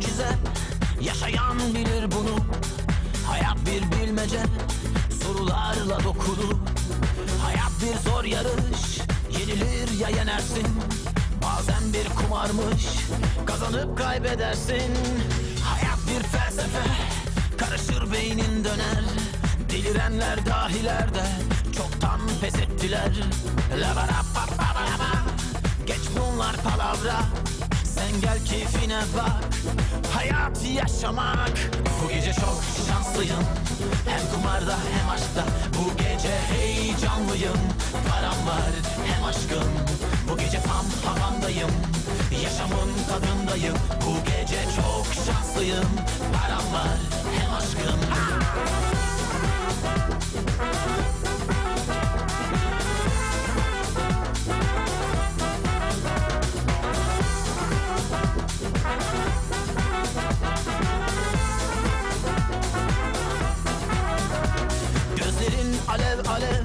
Mucize Yaşayan bilir bunu. Hayat bir bilmece. Sorularla dokulu. Hayat bir zor yarış. Yenilir ya yenersin. Bazen bir kumarmış. Kazanıp kaybedersin. Hayat bir felsefe. Karışır beynin döner. Delirenler dahiler de Çoktan pes ettiler. Labarapapapalaba. Geç bunlar palavra sen gel keyfine bak. Hayat yaşamak. Bu gece çok şanslıyım. Hem kumarda hem aşkta. Bu gece heyecanlıyım. Param var hem aşkım. Bu gece tam havamdayım. Yaşamın tadındayım. Bu gece çok şanslıyım. Param var hem aşkım. Gözlerin alev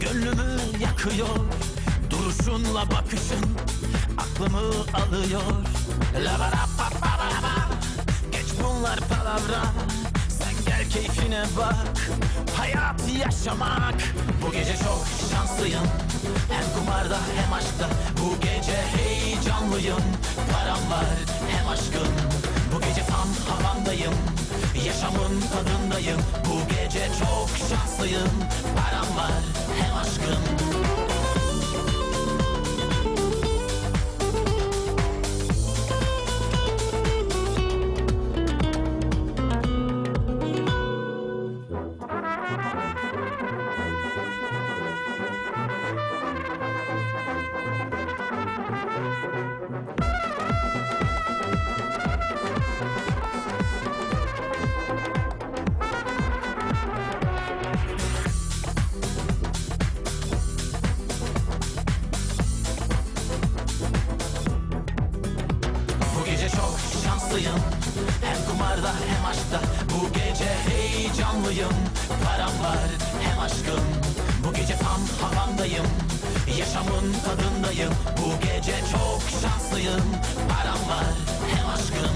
Gönlümü yakıyor. Duruşunla bakışın Aklımı alıyor. Labarapapapalaba. Geç bunlar palavra Sen gel keyfine bak. Hayat yaşamak Bu gece çok şanslıyım. Hem kumarda hem aşkta Bu gece heyecanlıyım. Param var hem aşkım Yaşamın tadındayım. Bu gece çok şanslıyım. Param var hem aşkım şanslıyım Hem kumarda hem aşkta. Bu gece heyecanlıyım. Param var hem aşkım. Bu gece tam havamdayım. Yaşamın tadındayım. Bu gece çok şanslıyım. Param var hem aşkım